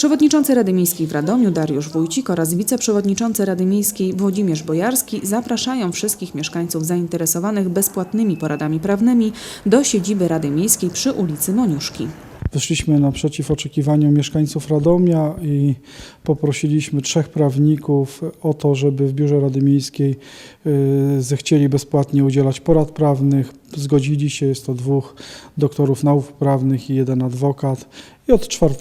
Przewodniczący Rady Miejskiej w Radomiu Dariusz Wójcik oraz wiceprzewodniczący Rady Miejskiej Włodzimierz Bojarski zapraszają wszystkich mieszkańców zainteresowanych bezpłatnymi poradami prawnymi do siedziby Rady Miejskiej przy ulicy Moniuszki. Wyszliśmy naprzeciw oczekiwaniom mieszkańców Radomia i poprosiliśmy trzech prawników o to, żeby w Biurze Rady Miejskiej y, zechcieli bezpłatnie udzielać porad prawnych. Zgodzili się, jest to dwóch doktorów nauk prawnych i jeden adwokat. I od 4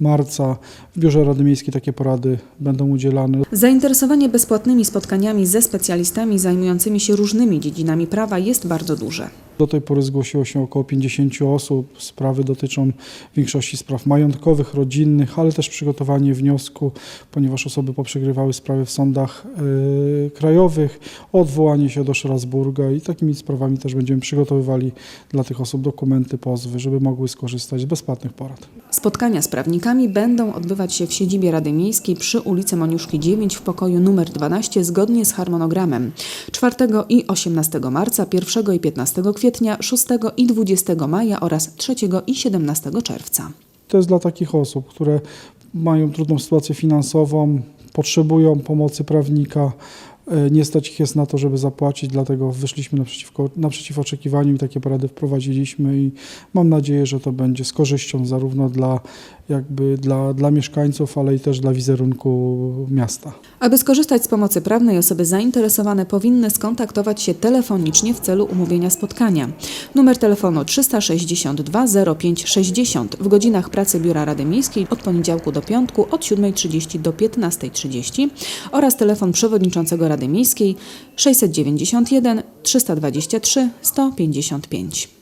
marca w Biurze Rady Miejskiej takie porady będą udzielane. Zainteresowanie bezpłatnymi spotkaniami ze specjalistami zajmującymi się różnymi dziedzinami prawa jest bardzo duże. Do tej pory zgłosiło się około 50 osób. Sprawy dotyczą większości spraw majątkowych, rodzinnych, ale też przygotowanie wniosku, ponieważ osoby poprzegrywały sprawy w sądach yy, krajowych, odwołanie się do Strasburga i takimi sprawami też będziemy przygotowywali dla tych osób dokumenty, pozwy, żeby mogły skorzystać z bezpłatnych porad. Spotkania z prawnikami będą odbywać się w siedzibie Rady Miejskiej przy ulicy Moniuszki 9 w pokoju numer 12 zgodnie z harmonogramem 4 i 18 marca, 1 i 15 kwietnia, 6 i 20 maja oraz 3 i 17 czerwca. To jest dla takich osób, które mają trudną sytuację finansową, potrzebują pomocy prawnika. e, Nie stać ich jest na to, żeby zapłacić, dlatego wyszliśmy naprzeciwko, naprzeciw oczekiwaniom i takie porady wprowadziliśmy i mam nadzieję, że to będzie z korzyścią zarówno dla, jakby dla, dla mieszkańców, ale i też dla wizerunku miasta. Aby skorzystać z pomocy prawnej, osoby zainteresowane powinny skontaktować się telefonicznie w celu umówienia spotkania. Numer telefonu 362 0560 w godzinach pracy Biura Rady Miejskiej od poniedziałku do piątku od 7.30 do 15.30 oraz telefon przewodniczącego Rady Miejskiej 691 323 155.